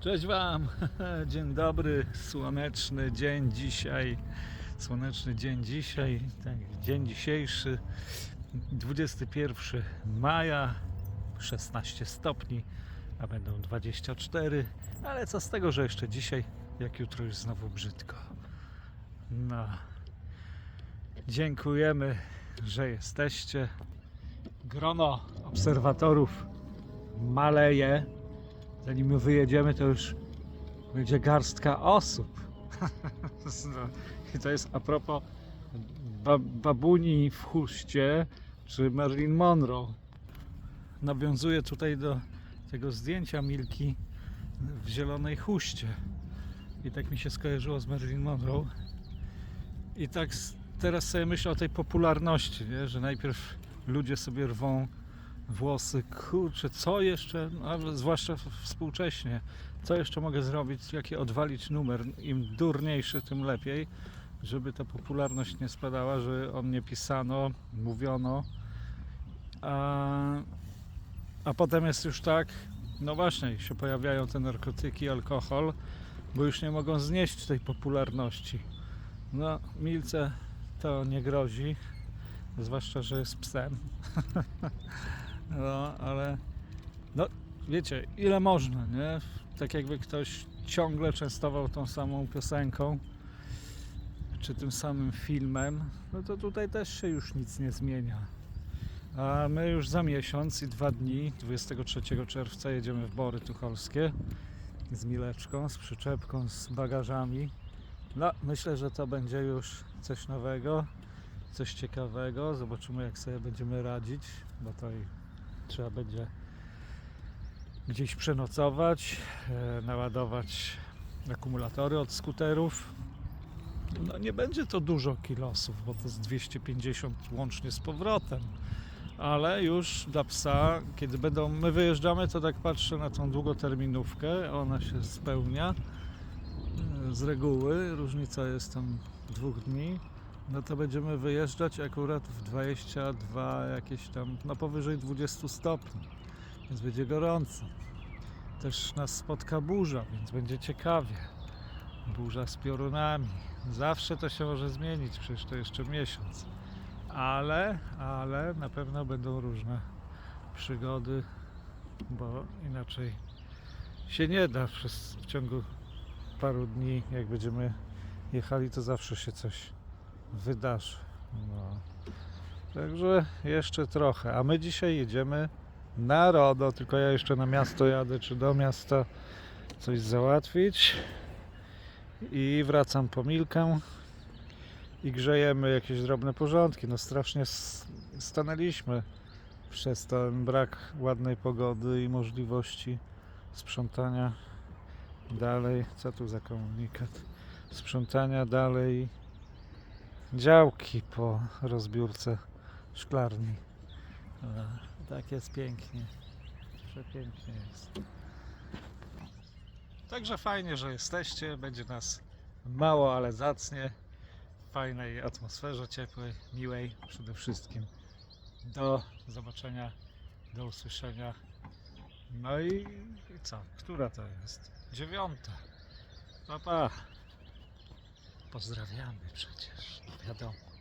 Cześć Wam, dzień dobry, słoneczny dzień dzisiaj, słoneczny dzień dzisiaj, tak, dzień dzisiejszy, 21 maja, 16 stopni, a będą 24, ale co z tego, że jeszcze dzisiaj, jak jutro już znowu brzydko. No, dziękujemy, że jesteście. Grono obserwatorów maleje. Zanim my wyjedziemy, to już będzie garstka osób. No, I to jest a propos ba babuni w chuście czy Marilyn Monroe. Nawiązuję tutaj do tego zdjęcia Milki w zielonej chuście. I tak mi się skojarzyło z Marilyn Monroe. I tak teraz sobie myślę o tej popularności, nie? że najpierw ludzie sobie rwą włosy, kurczę, co jeszcze, a zwłaszcza współcześnie, co jeszcze mogę zrobić, jaki odwalić numer, im durniejszy, tym lepiej, żeby ta popularność nie spadała, że o mnie pisano, mówiono, a, a potem jest już tak, no właśnie, się pojawiają te narkotyki, alkohol, bo już nie mogą znieść tej popularności. No, Milce to nie grozi, zwłaszcza, że jest psem. No, ale no, wiecie, ile można, nie? Tak jakby ktoś ciągle częstował tą samą piosenką, czy tym samym filmem, no to tutaj też się już nic nie zmienia. A my już za miesiąc i dwa dni, 23 czerwca jedziemy w Bory Tucholskie z Mileczką, z przyczepką, z bagażami. No, myślę, że to będzie już coś nowego, coś ciekawego. Zobaczymy, jak sobie będziemy radzić, bo to i trzeba będzie gdzieś przenocować, e, naładować akumulatory od skuterów. No nie będzie to dużo kilosów, bo to jest 250 łącznie z powrotem. Ale już dla psa, kiedy będą, my wyjeżdżamy, to tak patrzę na tą długoterminówkę, ona się spełnia e, z reguły, różnica jest tam dwóch dni, no to będziemy wyjeżdżać akurat w 22 jakieś tam, no powyżej 20 stopni, więc będzie gorąco. Też nas spotka burza, więc będzie ciekawie. Burza z piorunami. Zawsze to się może zmienić, przecież to jeszcze miesiąc. Ale, ale na pewno będą różne przygody, bo inaczej się nie da przez w ciągu paru dni, jak będziemy jechali, to zawsze się coś wydarzy. No. Także jeszcze trochę. A my dzisiaj jedziemy na RODO, tylko ja jeszcze na miasto jadę, czy do miasta coś załatwić. I wracam po Milkę i grzejemy jakieś drobne porządki. No strasznie stanęliśmy przez ten brak ładnej pogody i możliwości sprzątania dalej. Co tu za komunikat? Sprzątania dalej działki po rozbiórce szklarni. Tak jest pięknie. Przepięknie jest. Także fajnie, że jesteście. Będzie nas mało, ale zacnie. W fajnej atmosferze, ciepłej, miłej przede wszystkim. Do zobaczenia, do usłyszenia. No i, i co? Która to jest? Dziewiąta. Pa, pa. Pozdrawiamy przecież, wiadomo.